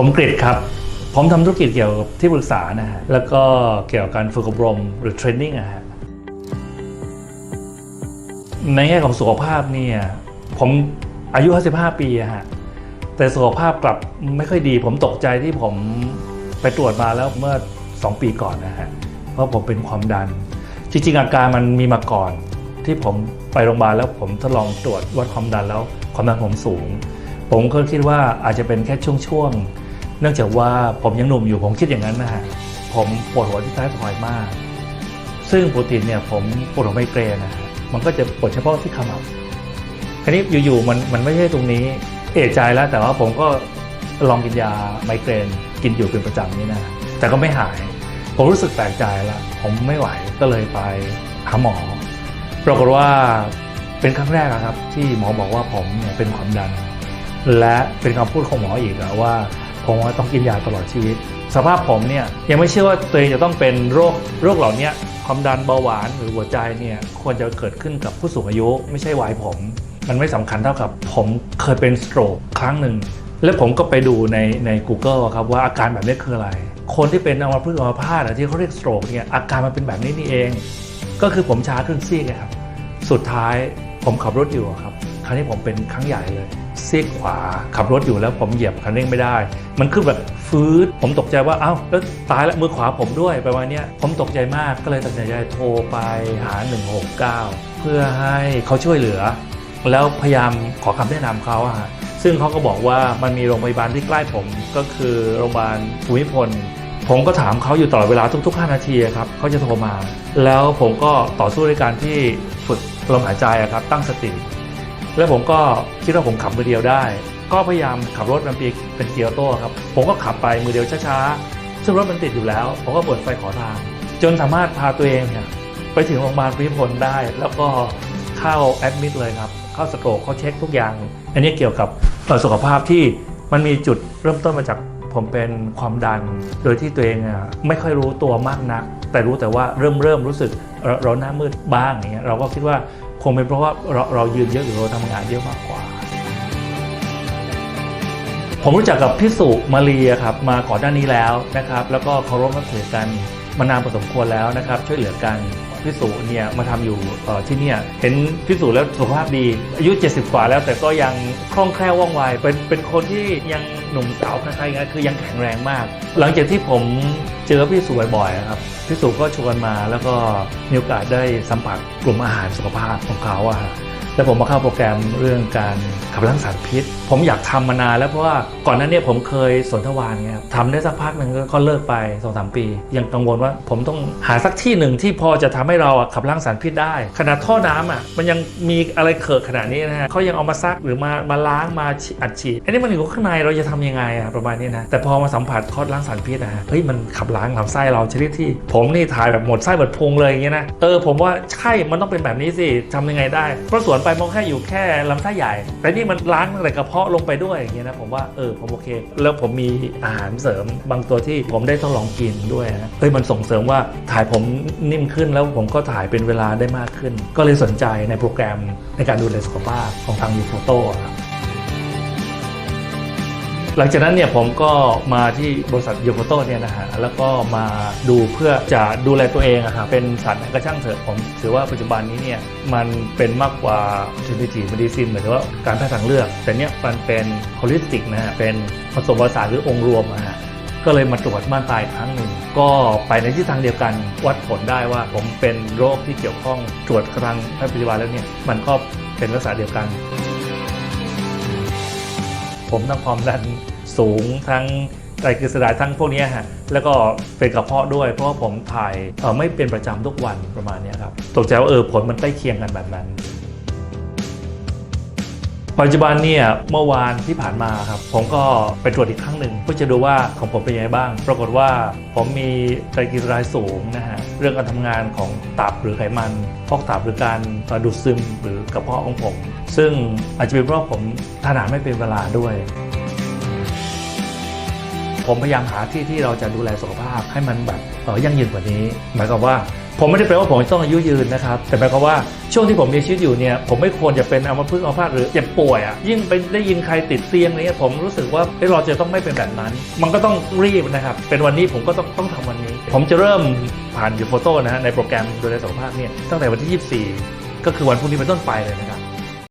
ผมกริดครับ ผมทำธุรกิจเกี่ยวกับที่ปรึกษานะฮะ แล้วก็เกี่ยวกับการฝึกอบรมหรือเทรนนิ่งอะฮะ ในแง่ของสุขภาพเนี่ย ผมอายุ 55 ปีอะฮะ แต่สุขภาพกลับไม่ค่อยดี ผมตกใจที่ผมไปตรวจมาแล้วเมื่อ 2 ปีก่อนนะฮะว่าผมเป็นความดัน จริงๆ อาการมันมีมาก่อนที่ผมไปโรงพยาบาลแล้วผมทดลองตรวจวัดความดันแล้วความดันผมสูง ผมก็คิดว่าอาจจะเป็นแค่ช่วงๆ เนื่องจากว่าผมยังหนุ่มอยู่ผมคิดอย่างนั้นนะฮะผมปวดหัวที่ท้ายทอยมาก ซึ่งปกติเนี่ยผมปวดหัวไมเกรนนะฮะมันก็จะปวดเฉพาะที่ขมับคราวนี้อยู่ๆมันมันไม่ใช่ตรงนี้เอะใจแล้วแต่ว่าผมก็ลองกินยาไมเกรนกินอยู่เป็นประจำนี่นะแต่ก็ไม่หาย ผมรู้สึกแปลกใจล้วผมไม่ไหวก็เลยไปหาหมอปรากฏว่าเป็นครั้งแรกอะครับที่หมอบอกว่าผมเนี่ยเป็นความดัน และเป็นคำพูดของหมออีกว่า ผมว่าต้องกินยาตลอดชีวิต สภาพผมเนี่ยยังไม่เชื่อว่าตัวเองจะต้องเป็นโรคโรคเหล่านี้ความดันเบาหวานหรือหัวใจเนี่ยควรจะเกิดขึ้นกับผู้สูงอายุ ไม่ใช่วัยผม มันไม่สำคัญเท่ากับ ผมเคยเป็นสโตรกครั้งหนึ่งแล้วผมก็ไปดูในใน Google ครับว่าอาการแบบนี้คืออะไร คนที่เป็นอัมพฤกษ์อัมพาตที่เขาเรียกสโตรกเนี่ยอาการมันเป็นแบบนี้นี่เอง ก็คือผมชาครึ่งซีกครับ สุดท้ายผมขับรถอยู่ครับ ครั้งนี้ผมเป็นครั้งใหญ่เลย ซีกขวา ขับรถอยู่แล้วผมเหยียบคันเร่งไม่ได้ มันคือแบบฟื้นผมตกใจว่าเอ้าแล้วตายแล้วมือขวาผมด้วยประมาณนี้ผมตกใจมากก็เลยตัดสินใจโทรไปหา 169 เพื่อให้เขาช่วยเหลือ แล้วพยายามขอคำแนะนำเขาอะฮะซึ่งเขาก็บอกว่ามันมีโรงพยาบาลที่ใกล้ผมก็คือโรงพยาบาลภูมิพลผมก็ถามเขาอยู่ตลอดเวลาทุกๆ 5 นาทีครับเขาจะโทรมา แล้วผมก็ต่อสู้ด้วยการที่ฝึกลมหายใจครับตั้งสติ แล้วผมก็คิดว่าผมขับมือเดียวได้ ก็พยายามขับรถมันเป็นเป็นเกียร์โต้ครับ ผมก็ขับไปมือเดียวช้าๆ ซึ่งรถมันติดอยู่แล้ว ผมก็เปิดไฟขอทาง จนสามารถพาตัวเองเนี่ยไปถึงโรงพยาบาลพิพลได้ แล้วก็เข้าแอดมิดเลยครับ เข้าสโตรกเขาเช็คทุกอย่าง อันนี้เกี่ยวกับสุขภาพที่มันมีจุดเริ่มต้นมาจากผมเป็นความดัน โดยที่ตัวเองอะไม่ค่อยรู้ตัวมากนัก แต่รู้แต่ว่าเริ่มเริ่มรู้สึกเราหน้ามืดบ้างอย่างเงี้ยเราก็คิดว่า งเป็นเพราะว่าเราเรายืนเยอะหรือเราทำงานเยอะมากกว่า ผมรู้จักกับพี่สุมาเรียครับมาก่อนหน้านี้แล้วนะครับ แล้วก็เคารพนับถือกันมานานพอสมควรแล้วนะครับ ช่วยเหลือกันพี่สุเนี่ยมาทำอยู่ที่เนี่ยเห็นพี่สุแล้วสุขภาพดี อายุ 70 กว่าแล้วแต่ก็ยังคล่องแคล่วว่องไวเป็นเป็นคนที่ยังหนุ่มสาวใครๆกันคือยังแข็งแรงมาก หลังจากที่ผม เจอพี่สุบ่อยๆครับพี่สุก็ชวนมาแล้วก็มีโอกาสได้สัมผัสกลุ่มอาหารสุขภาพของเขาอะฮะ แล้วผมมาเข้าโปรแกรมเรื่องการขับล้างสารพิษ ผมอยากทำมานานแล้วเพราะว่าก่อนหนั้นเนี่ยผมเคยสนทวารเงี้ยครับทำได้สักพักหนึ่งก็เลิกไป2องสามปี ยังกังวลว่าผมต้องหาสักที่หนึ่งที่พอจะทำให้เราขับล้างสารพิษได้ ขนาดท่อน้ำอะมันยังมีอะไรเขิกขนาดนี้นะฮะเขายังเอามาซักหรือมามาล้างมาฉีดอัดฉีดอันนี้มันอยู่ข้างในเราจะทำยังไงอะประมาณนี้นะแต่พอมาสัมผัสทอดล้างสารพิษนะฮะเฮ้ยมันขับล้างลำไส้เราชนิดที่ ผมนี่ถ่ายแบบหมดไส้หมดพุงเลยอย่างเงี้ยนะเออผมว่าใช่มันต้องเป็นแบบนี้สิทำยังไงได้เพราะสวนไปมองแค่อยู่แค่ลำไส้ใหญ่ แต่นี่มันล้างตั้งแต่กระเพาะลงไปด้วยอย่างเงี้ยนะผมว่าเออผมโอเค แล้วผมมีอาหารเสริมบางตัวที่ผมได้ทดลองกินด้วยนะเฮ้ยมันส่งเสริมว่าถ่ายผมนิ่มขึ้นแล้วผมก็ถ่ายเป็นเวลาได้มากขึ้น ก็เลยสนใจในโปรแกรมในการดูแลสุขภาพของทางยูโฟโต้ครับ หลังจากนั้นเนี่ยผมก็มาที่บริษัทโยโฟโต้เนี่ยนะฮะแล้วก็มาดูเพื่อจะดูแลตัวเองอะครับเป็นสัตว์ไหนก็ช่างเถอะผมถือว่าปัจจุบันนี้เนี่ยมันเป็นมากกว่าทิวิตีมดิซินหมายถึงว่าการแพทย์ทางเลือก แต่เนี่ยมันเป็นฮอลิสติกนะฮะเป็นผสมผสานหรือองค์รวมอะฮะก็เลยมาตรวจม่านตายครั้งหนึ่งก็ไปในทิศทางเดียวกันวัดผลได้ว่าผมเป็นโรคที่เกี่ยวข้องตรวจทางแพทย์ปัจจุบันแล้วเนี่ยมันก็เป็นลักษณะเดียวกัน ผมทั้งความดันสูงทั้งไตรกลีเซอไรด์ทั้งพวกนี้ฮะแล้วก็เป็นกระเพาะด้วย เพราะว่าผมถ่ายไม่เป็นประจำทุกวันประมาณนี้ครับตกใจว่าเออผลมันใกล้เคียงกันแบบนั้น ปัจจุบันเนี่ยเมื่อวานที่ผ่านมาครับผมก็ไปตรวจอีกครั้งหนึ่งเพื่อจะดูว่าของผมเป็นยังไงบ้าง ปรากฏว่าผมมีไตรกลีเซอไรด์สูงนะฮะเรื่องการทำงานของตับหรือไขมันพอกตับหรือการดูดซึมหรือกระเพาะของผม ซึ่งอาจจะเป็นเพราะผมทานอาหารไม่เป็นเวลาด้วยผมพยายามหาที่ที่เราจะดูแลสุขภาพให้มันแบบเออยั่งยืนกว่านี้ หมายความว่า ผมไม่ได้แปลว่าผมต้องอายุยืนนะครับ แต่หมายความว่าช่วงที่ผมมีชีวิตอยู่เนี่ย ผมไม่ควรจะเป็นอัมพฤกษ์อัมพาตหรือเจ็บป่วยอะยิ่งไปได้ยินใครติดเตียงเนี้ยผมรู้สึกว่าเราจะต้องไม่เป็นแบบนั้น มันก็ต้องรีบนะครับ เป็นวันนี้ผมก็ต้องต้องทำวันนี้ ผมจะเริ่มผ่านอยู่โฟโต้นะฮะในโปรแกรมดูแลสุขภาพเนี่ยตั้งแต่วันที่ 24 ก็คือวันพรุ่งนี้เป็นต้นไปเลยนะครับ